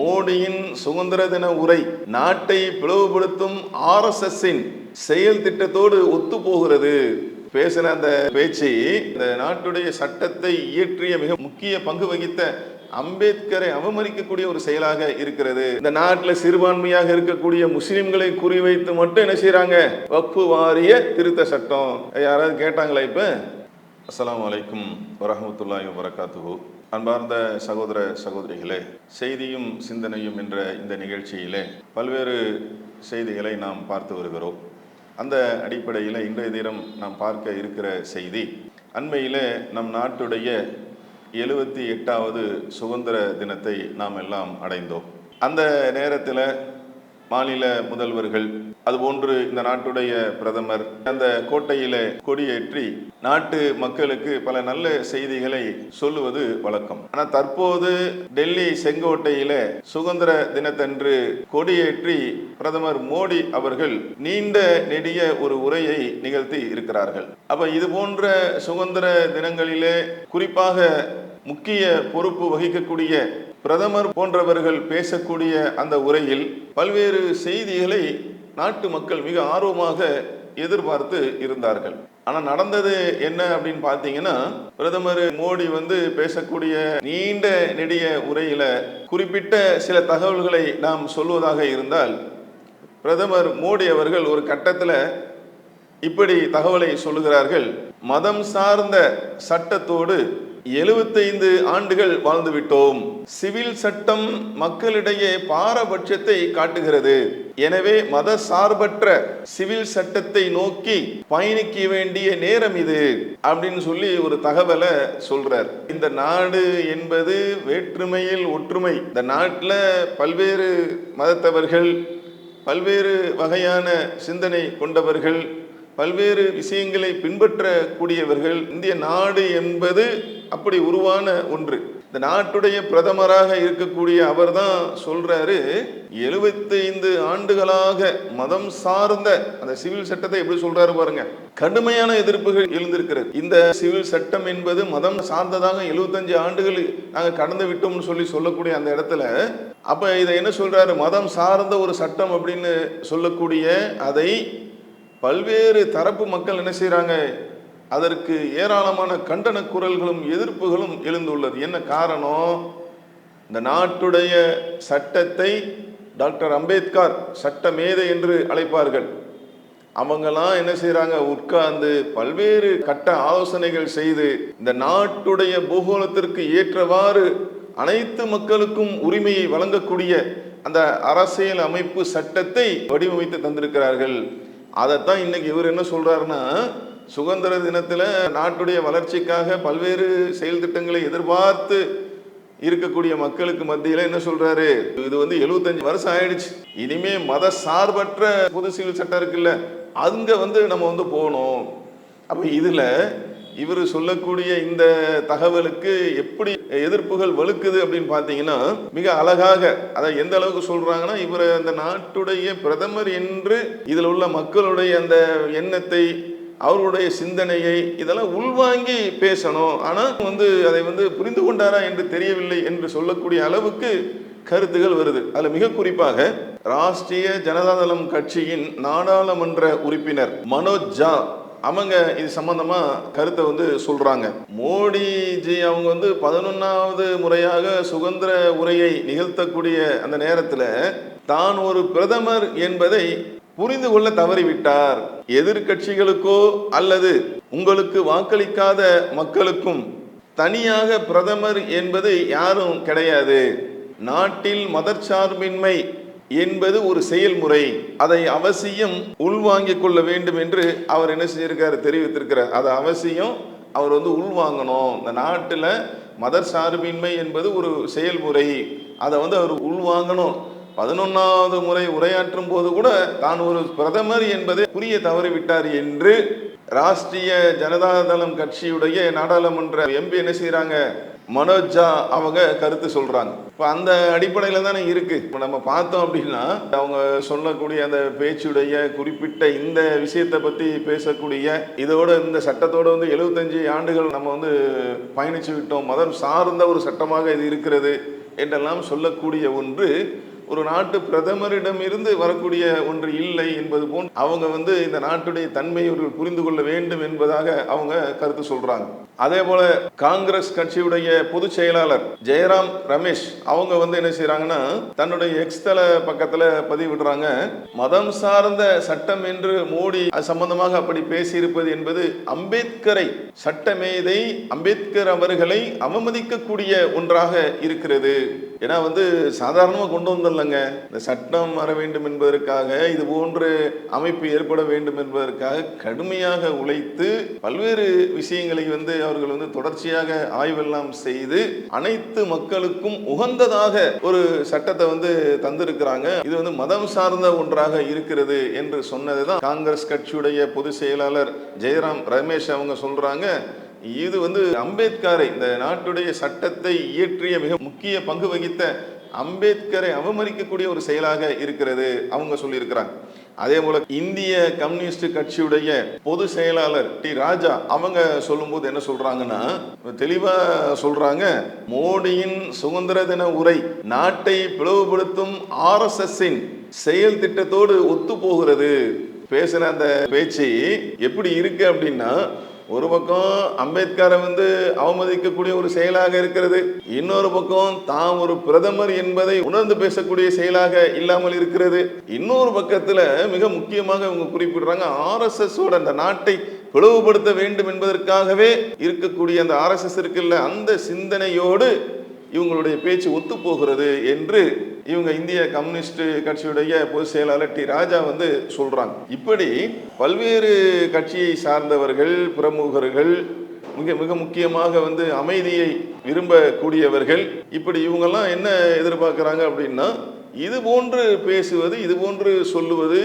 மோடியின் சுதந்திர தின உரை நாட்டை பிளவுபடுத்தும் ஆர்எஸ்எஸ்ஸின் செயல் திட்டத்தோடு ஒத்து போகிறது பேசின அந்த பேச்சு இந்த நாட்டுடைய சட்டத்தை இயற்றிய மிக முக்கிய பங்கு வகித்த அம்பேத்கரை அவமதிக்கக்கூடிய ஒரு செயலாக இருக்கிறது. இந்த நாட்டில் சிறுபான்மையாக இருக்கக்கூடிய முஸ்லிம்களை குறிவைத்து மட்டும் என்ன செய்யறாங்க வக்ஃபு வாரிய திருத்த சட்டம். யாராவது கேட்டாங்களா இப்ப? அஸ்லாம் வலைக்கும் வரமத்துல்லாய் வரகாத்துகு அன்பார்ந்த சகோதர சகோதரிகளே செய்தியும் சிந்தனையும் என்ற இந்த நிகழ்ச்சியிலே பல்வேறு செய்திகளை நாம் பார்த்து வருகிறோம். அந்த அடிப்படையில் இன்றைய தினம் நாம் பார்க்க இருக்கிற செய்தி அண்மையில் நம் நாட்டுடைய எழுபத்தி எட்டாவது சுதந்திர தினத்தை நாம் எல்லாம் அடைந்தோம். அந்த நேரத்தில் மாநில முதல்வர்கள் அதுபோன்று இந்த நாட்டுடைய பிரதமர் அந்த கோட்டையில கொடியேற்றி நாட்டு மக்களுக்கு பல நல்ல செய்திகளை சொல்லுவது வழக்கம். ஆனா தற்போது டெல்லி செங்கோட்டையில சுதந்திர தினத்தன்று கொடியேற்றி பிரதமர் மோடி அவர்கள் நீண்ட நெடிய ஒரு உரையை நிகழ்த்தி இருக்கிறார்கள். அப்ப இது போன்ற சுதந்திர தினங்களிலே குறிப்பாக முக்கிய பொறுப்பு வகிக்கக்கூடிய பிரதமர் போன்றவர்கள் பேசக்கூடிய அந்த உரையில் பல்வேறு செய்திகளை நாட்டு மக்கள் மிக ஆர்வமாக எதிர்பார்த்து இருந்தார்கள். ஆனால் நடந்தது என்ன அப்படின்னு பார்த்தீங்கன்னா பிரதமர் மோடி வந்து பேசக்கூடிய நீண்ட நெடிய உரையில குறிப்பிட்ட சில தகவல்களை நாம் சொல்வதாக இருந்தால் பிரதமர் மோடி அவர்கள் ஒரு கட்டத்தில் இப்படி தகவலை சொல்லுகிறார்கள். மதம் சார்ந்த சட்டத்தோடு எழுபத்தைந்து ஆண்டுகள் வாழ்ந்து விட்டோம். சிவில் சட்டம் மக்களிடையே பாரபட்சத்தை காட்டுகிறது. எனவே மத சார்பற்ற சிவில் சட்டத்தை நோக்கி பயணிக்க வேண்டிய நேரம் இது அப்படின்னு சொல்லி ஒரு தகவலை சொல்றார். இந்த நாடு என்பது வேற்றுமையில் ஒற்றுமை. இந்த நாட்டில் பல்வேறு மதத்தவர்கள் பல்வேறு வகையான சிந்தனை கொண்டவர்கள் பல்வேறு விஷயங்களை பின்பற்றக்கூடியவர்கள் இந்திய நாடு என்பது அப்படி உருவான ஒன்று. இந்த நாட்டுடைய பிரதமராக இருக்கக்கூடிய அவர் தான் சொல்றாரு எழுபத்தைந்து ஆண்டுகளாக மதம் சார்ந்த அந்த சிவில் சட்டத்தை எப்படி சொல்றாரு பாருங்க கடுமையான எதிர்ப்புகள் எழுந்திருக்கிறது. இந்த சிவில் சட்டம் என்பது மதம் சார்ந்ததாக எழுபத்தஞ்சு ஆண்டுகள் நாங்கள் கடந்து விட்டோம்னு சொல்லி சொல்லக்கூடிய அந்த இடத்துல அப்ப இதை என்ன சொல்றாரு? மதம் சார்ந்த ஒரு சட்டம் அப்படின்னு சொல்லக்கூடிய அதை பல்வேறு தரப்பு மக்கள் என்ன செய்கிறாங்க அதற்கு ஏராளமான கண்டன குரல்களும் எதிர்ப்புகளும் எழுந்துள்ளது. என்ன காரணம்? இந்த நாட்டுடைய சட்டத்தை டாக்டர் அம்பேத்கர் சட்ட மேதை என்று அழைப்பார்கள். அவங்கெல்லாம் என்ன செய்கிறாங்க உட்கார்ந்து பல்வேறு கட்ட ஆலோசனைகள் செய்து இந்த நாட்டுடைய பூகோளத்திற்கு ஏற்றவாறு அனைத்து மக்களுக்கும் உரிமையை வழங்கக்கூடிய அந்த அரசியல் அமைப்பு சட்டத்தை வடிவமைத்து தந்திருக்கிறார்கள். அதைத்தான் இன்னைக்கு இவர் என்ன சொல்றாருன்னா சுதந்திர தினத்தில் நாட்டுடைய வளர்ச்சிக்காக பல்வேறு செயல் திட்டங்களை எதிர்பார்த்து இருக்கக்கூடிய மக்களுக்கு மத்தியில் என்ன சொல்றாரு? இது வந்து எழுபத்தஞ்சு வருஷம் ஆயிடுச்சு. இனிமே மத சார்பற்ற பொது சிவில் சட்டம் இருக்குல்ல அங்க வந்து நம்ம வந்து போகணும். அப்ப இதுல இவர் சொல்லக்கூடிய இந்த தகவலுக்கு எப்படி எதிர்ப்புகள் வலுக்குது அப்படின்னு பார்த்தீங்கன்னா மிக அழகாக அதை எந்த அளவுக்கு சொல்றாங்கன்னா இவர் அந்த நாட்டுடைய பிரதமர் என்று இதில் உள்ள மக்களுடைய அந்த எண்ணத்தை அவருடைய சிந்தனையை இதெல்லாம் உள்வாங்கி பேசணும். ஆனால் வந்து அதை வந்து புரிந்து கொண்டாரா என்று தெரியவில்லை என்று சொல்லக்கூடிய அளவுக்கு கருத்துகள் வருது. அதில் மிக குறிப்பாக ராஷ்டிரிய ஜனதாதளம் கட்சியின் நாடாளுமன்ற உறுப்பினர் மனோஜ் ஜா அவங்க இது சம்பந்தமா கருத்தை வந்து சொல்றாங்க. மோடிஜி அவங்க வந்து பதினொன்னாவது முறையாக சுதந்திர உரையை நிகழ்த்தக்கூடிய அந்த நேரத்தில் தான் ஒரு பிரதமர் என்பதை புரிந்து கொள்ள தவறிவிட்டார். எதிர்கட்சிகளுக்கோ அல்லது உங்களுக்கு வாக்களிக்காத மக்களுக்கும் தனியாக பிரதமர் என்பது யாரும் கிடையாது. நாட்டில் மதச்சார்பின்மை என்பது ஒரு செயல்முறை. அதை அவசியம் உள்வாங்கிக் கொள்ள வேண்டும் என்று அவர் என்ன செஞ்சிருக்காரு தெரிவித்திருக்கிறார். அது அவசியம் அவர் வந்து உள்வாங்கணும். இந்த நாட்டில் மதர் சார்பின்மை என்பது ஒரு செயல்முறை. அதை வந்து அவர் உள்வாங்கணும். பதினொன்னாவது முறை உரையாற்றும் போது கூட தான் ஒரு பிரதமர் என்பதை புரிய தவறிவிட்டார் என்று ராஷ்டிரிய ஜனதாதளம் கட்சியுடைய நாடாளுமன்ற எம்பி என்ன செய்கிறாங்க மனோஜா அவங்க கருத்து சொல்றாங்க. இப்போ அந்த அடிப்படையில் தானே இருக்கு. இப்போ நம்ம பார்த்தோம் அப்படின்னா அவங்க சொல்லக்கூடிய அந்த பேச்சுடைய குறிப்பிட்ட இந்த விஷயத்தை பத்தி பேசக்கூடிய இதோட இந்த சட்டத்தோட வந்து எழுபத்தஞ்சு ஆண்டுகள் நம்ம வந்து பயணிச்சு விட்டோம். மதம் சார்ந்த ஒரு சட்டமாக இது இருக்கிறது என்றெல்லாம் சொல்லக்கூடிய ஒன்று ஒரு நாட்டு பிரதமரிடமிருந்து வரக்கூடிய ஒன்று இல்லை என்பது போன்று அவங்க வந்து இந்த நாட்டுடைய தன்மையை இவர்கள் புரிந்து கொள்ள வேண்டும் என்பதாக அவங்க கருத்து சொல்றாங்க. அதே போல காங்கிரஸ் கட்சியுடைய பொதுச் செயலாளர் ஜெயராம் ரமேஷ் அவங்க வந்து என்ன செய்யறாங்கன்னா தன்னுடைய எக்ஸ்தல பக்கத்துல பதிவிடுறாங்க. மதம் சார்ந்த சட்டம் என்று மோடி அது சம்பந்தமாக அப்படி பேசியிருப்பது என்பது அம்பேத்கரை சட்டமேதை அம்பேத்கர் அவர்களை அவமதிக்கக்கூடிய ஒன்றாக இருக்கிறது. ஏன்னா வந்து சாதாரணமாக கொண்டு வந்துடலங்க இந்த சட்டம் வர வேண்டும் என்பதற்காக இது போன்ற அமைப்பு ஏற்பட வேண்டும் என்பதற்காக கடுமையாக உழைத்து பல்வேறு விஷயங்களை வந்து அவர்கள் வந்து தொடர்ச்சியாக ஆய்வெல்லாம் செய்து அனைத்து மக்களுக்கும் உகந்ததாக ஒரு சட்டத்தை வந்து தந்திருக்கிறாங்க. இது வந்து மதம் சார்ந்த ஒன்றாக இருக்கிறது என்று சொன்னதுதான் காங்கிரஸ் கட்சியுடைய பொதுச் செயலாளர் ஜெயராம் ரமேஷ் அவங்க சொல்றாங்க. இது வந்து அம்பேத்கரை இந்த நாட்டுடைய சட்டத்தை இயற்றிய மிக முக்கிய பங்கு வகித்த அம்பேத்கரை அவமதிக்கக்கூடிய ஒரு செயலாக இருக்கிறது அவங்க சொல்லியிருக்கிறாங்க. அதே போல இந்திய கம்யூனிஸ்ட் கட்சியுடைய பொது செயலாளர் டி ராஜா அவங்க சொல்லும்போது என்ன சொல்றாங்கன்னா தெளிவா சொல்றாங்க மோடியின் சுதந்திர தின உரை நாட்டை பிளவுபடுத்தும் ஆர்எஸ்எஸ்ஸின் செயல் திட்டத்தோடு ஒத்து போகிறது பேசின அந்த பேச்சு எப்படி இருக்கு அப்படின்னா ஒரு பக்கம் அம்பேத்கரை வந்து அவமதிக்கக்கூடிய ஒரு செயலாக இருக்கிறது இன்னொரு பக்கம் தாம் ஒரு பிரதமர் என்பதை உணர்ந்து பேசக்கூடிய செயலாக இல்லாமல் இருக்கிறது. இன்னொரு பக்கத்துல மிக முக்கியமாக இவங்க குறிப்பிடுறாங்க ஆர்எஸ்எஸ் அந்த நாட்டை பிளவுபடுத்த வேண்டும் என்பதற்காகவே இருக்கக்கூடிய அந்த ஆர்எஸ்எஸ் இருக்குல்ல அந்த சிந்தனையோடு இவங்களுடைய பேச்சு ஒத்து போகிறது என்று இவங்க இந்திய கம்யூனிஸ்ட் கட்சியுடைய பொதுச் செயலாளர் டி ராஜா வந்து சொல்றாங்க. இப்படி பல்வேறு கட்சியை சார்ந்தவர்கள் பிரமுகர்கள் மிக மிக முக்கியமாக வந்து அமைதியை விரும்பக்கூடியவர்கள் இப்படி இவங்கெல்லாம் என்ன எதிர்பார்க்குறாங்க அப்படின்னா இது போன்று பேசுவது இது போன்று சொல்லுவது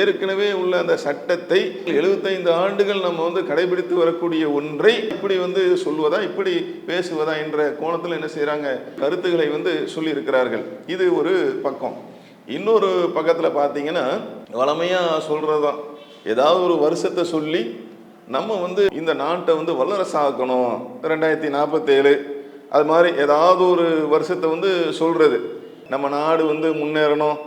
ஏற்கனவே உள்ள அந்த சட்டத்தை எழுபத்தைந்து ஆண்டுகள் நம்ம வந்து கடைபிடித்து வரக்கூடிய ஒன்றை இப்படி வந்து சொல்வதா இப்படி பேசுவதா என்ற கோணத்தில் என்ன செய்கிறாங்க கருத்துக்களை வந்து சொல்லியிருக்கிறார்கள். இது ஒரு பக்கம். இன்னொரு பக்கத்தில் பார்த்தீங்கன்னா வளமையாக சொல்கிறது தான் ஏதாவது ஒரு வருஷத்தை சொல்லி நம்ம வந்து இந்த நாட்டை வந்து வல்லரசாக்கணும். ரெண்டாயிரத்தி நாற்பத்தேழு அது மாதிரி ஏதாவது ஒரு வருஷத்தை வந்து சொல்கிறது நம்ம நாடு வந்து முன்னேறணும்.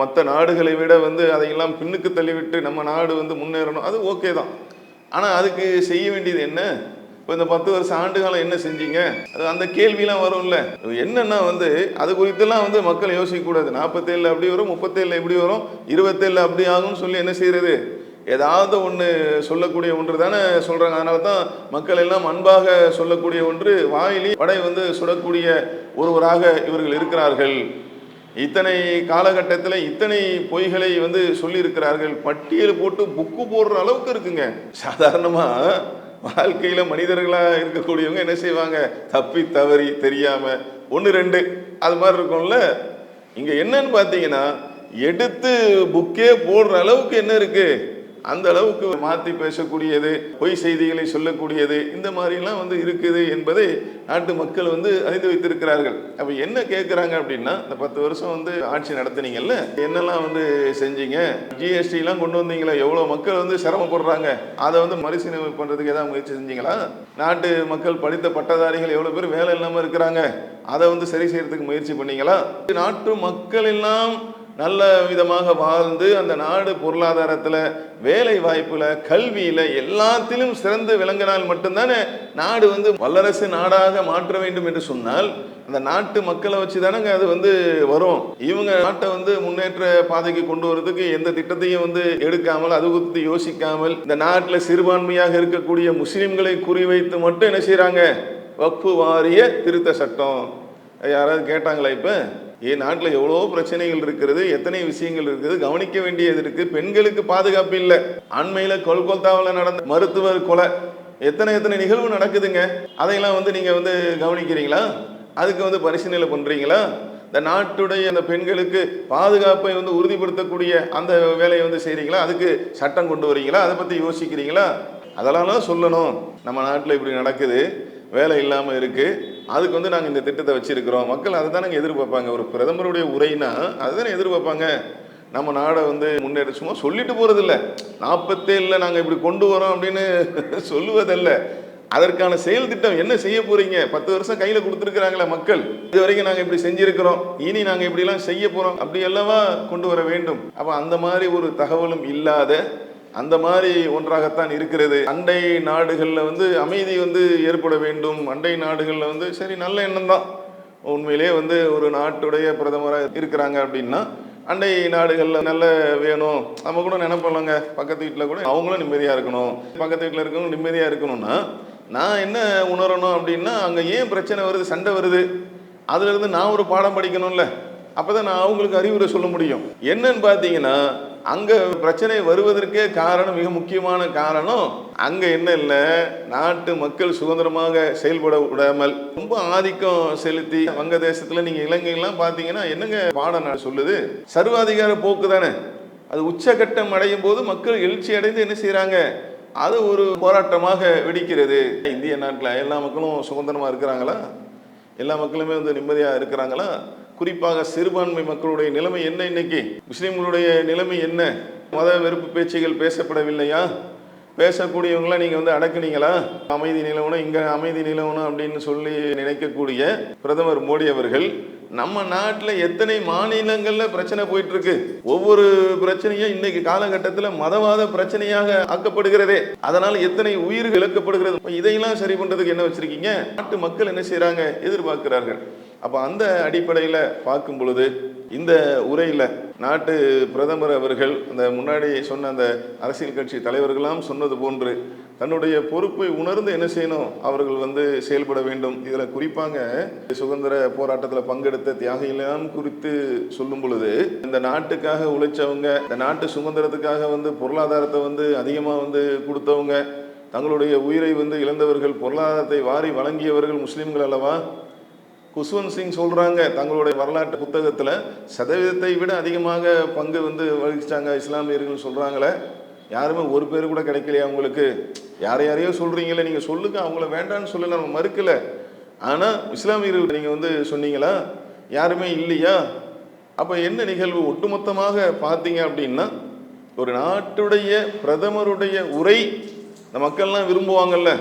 மற்ற நாடுகளை விட வந்து அதையெல்லாம் பின்னுக்கு தள்ளிவிட்டு நம்ம நாடு வந்து முன்னேறணும். அது ஓகே தான். ஆனால் அதுக்கு செய்ய வேண்டியது என்ன? இப்போ இந்த பத்து வருஷம் ஆண்டு காலம் என்ன செஞ்சீங்க? அது அந்த கேள்விலாம் வரும்ல. என்னென்னா வந்து அது குறித்தெல்லாம் வந்து மக்கள் யோசிக்கக்கூடாது. நாற்பத்தேழில் அப்படி வரும் முப்பத்தேழில் எப்படி வரும் இருபத்தேழில் அப்படி ஆகும்னு சொல்லி என்ன செய்கிறது ஏதாவது ஒன்று சொல்லக்கூடிய ஒன்று தானே சொல்கிறாங்க அதனால தான் மக்கள் எல்லாம் அன்பாக சொல்லக்கூடிய ஒன்று வாயிலி வடை வந்து சுடக்கூடிய ஒருவராக இவர்கள் இருக்கிறார்கள். இத்தனை காலகட்டத்தில் இத்தனை பொய்களை வந்து சொல்லியிருக்கிறார்கள். பட்டியல் போட்டு புக்கு போடுற அளவுக்கு இருக்குங்க. சாதாரணமாக வாழ்க்கையில் மனிதர்களாக இருக்கக்கூடியவங்க என்ன செய்வாங்க? தப்பி தவறி தெரியாமல் ஒன்று ரெண்டு அது மாதிரி இருக்கும்ல. இங்கே என்னன்னு பார்த்தீங்கன்னா எடுத்து புக்கே போடுற அளவுக்கு என்ன இருக்குது அந்த அளவுக்கு மாற்றி பேசக்கூடியது பொய் செய்திகளை சொல்லக்கூடியது இந்த மாதிரிலாம் வந்து இருக்குது என்பதை நாட்டு மக்கள் வந்து அறிந்து வைத்திருக்கிறார்கள். அப்போ என்ன கேட்குறாங்க அப்படின்னா இந்த பத்து வருஷம் வந்து ஆட்சி நடத்துனீங்கல்ல என்னெல்லாம் வந்து செஞ்சீங்க? ஜிஎஸ்டிலாம் கொண்டு வந்தீங்களா? எவ்வளோ மக்கள் வந்து சிரமப்படுறாங்க? அதை வந்து மறுசீரமைப்பு பண்ணுறதுக்கு ஏதாவது முயற்சி செஞ்சீங்களா? நாட்டு மக்கள் படித்த பட்டதாரிகள் எவ்வளோ பேர் வேலை இல்லாமல் இருக்கிறாங்க? அதை வந்து சரி செய்யறதுக்கு முயற்சி பண்ணீங்களா? நாட்டு மக்கள் எல்லாம் நல்ல விதமாக வாழ்ந்து அந்த நாடு பொருளாதாரத்தில் வேலை வாய்ப்பில் கல்வியில் எல்லாத்திலும் சிறந்து விளங்கினால் மட்டும்தானே நாடு வந்து வல்லரசு நாடாக மாற்ற வேண்டும் என்று சொன்னால் அந்த நாட்டு மக்களை வச்சு தானேங்க அது வந்து வரும். இவங்க நாட்டை வந்து முன்னேற்ற பாதைக்கு கொண்டு வரதுக்கு எந்த திட்டத்தையும் வந்து எடுக்காமல் அது குறித்து யோசிக்காமல் இந்த நாட்டில் சிறுபான்மையாக இருக்கக்கூடிய முஸ்லீம்களை குறிவைத்து மட்டும் என்ன செய்கிறாங்க வக்ஃபு வாரிய திருத்த சட்டம். யாராவது கேட்டாங்களா இப்போ? ஏன் நாட்டில் எவ்வளோ பிரச்சனைகள் இருக்கிறது எத்தனை விஷயங்கள் இருக்குது கவனிக்க வேண்டியது இருக்குது பெண்களுக்கு பாதுகாப்பு இல்லை. அண்மையில் கொல்கத்தாவில் நடந்த மருத்துவர் கொலை. எத்தனை எத்தனை நிகழ்வு நடக்குதுங்க? அதையெல்லாம் வந்து நீங்கள் வந்து கவனிக்கிறீங்களா? அதுக்கு வந்து பரிசீலனை பண்ணுறீங்களா இந்த நாட்டுடைய அந்த பெண்களுக்கு பாதுகாப்பை வந்து உறுதிப்படுத்தக்கூடிய அந்த வேலையை வந்து செய்கிறீங்களா அதுக்கு சட்டம் கொண்டு வரீங்களா? அதை பற்றி யோசிக்கிறீங்களா? அதெல்லாம் சொல்லணும். நம்ம நாட்டில் இப்படி நடக்குது. வேலை இல்லாமல் இருக்குது அதுக்கு வந்து நாங்கள் இந்த திட்டத்தை வச்சுருக்கிறோம். மக்கள் அதை தானே எதிர்பார்ப்பாங்க. ஒரு பிரதமருடைய உரைனா அதுதானே எதிர்பார்ப்பாங்க. நம்ம நாடை வந்து முன்னேற சும்மா சொல்லிட்டு போகிறதில்ல நாற்பத்தேழில் நாங்கள் இப்படி கொண்டு வரோம் அப்படின்னு சொல்லுவதல்ல. அதற்கான செயல் திட்டம் என்ன செய்ய போறீங்க? பத்து வருஷம் கையில கொடுத்துருக்காங்களே மக்கள். இது வரைக்கும் நாங்கள் இப்படி செஞ்சிருக்கிறோம். இனி நாங்கள் இப்படிலாம் செய்ய போறோம். அப்படி அல்லவா கொண்டு வர வேண்டும். அப்போ அந்த மாதிரி ஒரு தகவலும் இல்லாத அந்த மாதிரி ஒன்றாகத்தான் இருக்கிறது. அண்டை நாடுகளில் வந்து அமைதி வந்து ஏற்பட வேண்டும். அண்டை நாடுகளில் வந்து சரி நல்ல எண்ணம் தான். உண்மையிலேயே வந்து ஒரு நாட்டுடைய பிரதமராக இருக்கிறாங்க அப்படின்னா அண்டை நாடுகளில் நல்ல வேணும். நம்ம கூட நினைப்போம்லங்க. பக்கத்து வீட்டில் கூட அவங்களும் நிம்மதியாக இருக்கணும். பக்கத்து வீட்டில் இருக்கவங்க நிம்மதியாக இருக்கணும்னா நான் என்ன உணரணும் அப்படின்னா அங்கே ஏன் பிரச்சனை வருது சண்டை வருது? அதுலேருந்து நான் ஒரு பாடம் படிக்கணும்ல. அப்போ தான் நான் அவங்களுக்கு அறிவுரை சொல்ல முடியும். என்னன்னு பார்த்தீங்கன்னா அங்கே பிரச்சனை வருவதற்கே காரணம் மிக முக்கியமான காரணம் அங்கே என்ன இல்லை நாட்டு மக்கள் சுதந்திரமாக செயல்பட விடாமல் ரொம்ப ஆதிக்கம் செலுத்தி வங்கதேசத்தில் நீங்கள் இலங்கையெல்லாம் பார்த்தீங்கன்னா என்னங்க பாடம் சொல்லுது? சர்வாதிகார போக்கு தானே. அது உச்சகட்டம் அடையும் போது மக்கள் எழுச்சி அடைந்து என்ன செய்கிறாங்க அது ஒரு போராட்டமாக வெடிக்கிறது. இந்திய நாட்டில் எல்லா மக்களும் சுதந்திரமாக இருக்கிறாங்களா? எல்லா மக்களுமே வந்து நிம்மதியாக இருக்கிறாங்களா? குறிப்பாக சிறுபான்மை மக்களுடைய நிலைமை என்ன இன்னைக்கு? முஸ்லீம்களுடைய நிலைமை என்ன? மத வெறுப்பு பேச்சுகள் பேசப்படவில்லையா? பேசக்கூடியவங்களாம் நீங்கள் வந்து அடக்குனீங்களா? அமைதி நிலவனம் இங்கே அமைதி நிலவனம் அப்படின்னு சொல்லி நினைக்கக்கூடிய பிரதமர் மோடி அவர்கள் நம்ம நாட்டில் எத்தனை மாநிலங்களில் பிரச்சனை போயிட்டு இருக்கு ஒவ்வொரு பிரச்சனையும் இன்னைக்கு காலகட்டத்தில் மதவாத பிரச்சனையாக ஆக்கப்படுகிறதே. அதனால் எத்தனை உயிர் இழக்கப்படுகிறது? இதையெல்லாம் சரி பண்ணுறதுக்கு என்ன வச்சிருக்கீங்க? நாட்டு மக்கள் என்ன செய்கிறாங்க எதிர்பார்க்கிறார்கள். அப்போ அந்த அடிப்படையில் பார்க்கும் பொழுது இந்த உரையில் நாட்டு பிரதமர் அவர்கள் அந்த முன்னாடி சொன்ன அந்த அரசியல் கட்சி தலைவர்களாம் சொன்னது போன்று தன்னுடைய பொறுப்பை உணர்ந்து என்ன செய்யணும்? அவர்கள் வந்து செயல்பட வேண்டும். இதில் குறிப்பாங்க சுதந்திர போராட்டத்தில் பங்கெடுத்த தியாகிகளாம் குறித்து சொல்லும் பொழுது இந்த நாட்டுக்காக உழைச்சவங்க இந்த நாட்டு சுதந்திரத்துக்காக வந்து பொருளாதாரத்தை வந்து அதிகமாக வந்து கொடுத்தவங்க தங்களுடைய உயிரை வந்து இழந்தவர்கள் பொருளாதாரத்தை வாரி வழங்கியவர்கள் முஸ்லீம்கள் அல்லவா? குஷ்வந்த் சிங் சொல்கிறாங்க தங்களுடைய வரலாற்று புத்தகத்தில் சதவீதத்தை விட அதிகமாக பங்கு வந்து வகிச்சாங்க இஸ்லாமியர்கள் சொல்கிறாங்களே யாருமே ஒரு பேர் கூட கிடைக்கலையா அவங்களுக்கு யார் யாரையோ சொல்கிறீங்களே நீங்கள் சொல்லுங்க அவங்கள வேண்டாம்னு சொல்ல நம்ம மறுக்கலை. ஆனால் இஸ்லாமியர்கள் நீங்கள் வந்து சொன்னீங்களா? யாருமே இல்லையா? அப்போ என்ன நிகழ்வு? ஒட்டுமொத்தமாக பார்த்தீங்க அப்படின்னா ஒரு நாட்டுடைய பிரதமருடைய உரை இந்த மக்கள்லாம் விரும்புவாங்கல்ல.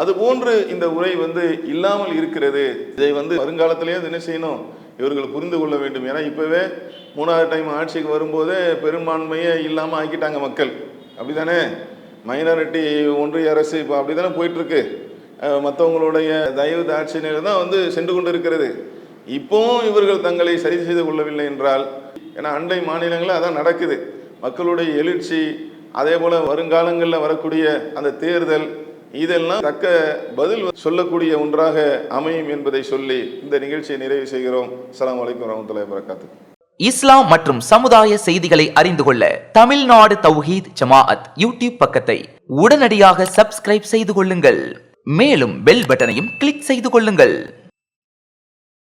அது போன்று இந்த உரை வந்து இல்லாமல் இருக்கிறது. இதை வந்து வருங்காலத்திலேயே என்ன செய்யணும்? இவர்கள் புரிந்து கொள்ள வேண்டும். ஏன்னா இப்போவே மூணாவது டைம் ஆட்சிக்கு வரும்போதே பெரும்பான்மையே இல்லாமல் ஆக்கிட்டாங்க மக்கள். அப்படிதானே மைனாரிட்டி ஒன்றிய அரசு இப்போ அப்படி தானே போயிட்டுருக்கு மற்றவங்களுடைய தயவு தாட்சியினர் தான் வந்து சென்று கொண்டு இருக்கிறது இப்போவும் இவர்கள் தங்களை சரி செய்து கொள்ளவில்லை என்றால் ஏன்னா அண்டை மாநிலங்களில் அதான் நடக்குது. மக்களுடைய எழுச்சி அதே போல் வருங்காலங்களில் வரக்கூடிய அந்த தேர்தல் இதெல்லாம் தக்க பதில் சொல்லக்கூடிய ஒன்றாக அமையும் என்பதை சொல்லி இந்த நிகழ்ச்சியை நிறைவு செய்கிறோம். அஸ்ஸலாமு வலைக்கம் வரமத்துல்லாஹி வரகாத்து இஸ்லாம் மற்றும் சமுதாய செய்திகளை அறிந்து கொள்ள தமிழ்நாடு தௌஹீத் ஜமாஅத் யூடியூப் பக்கத்தை உடனடியாக சப்ஸ்கிரைப் செய்து கொள்ளுங்கள். மேலும் பெல் பட்டனையும் கிளிக் செய்து கொள்ளுங்கள்.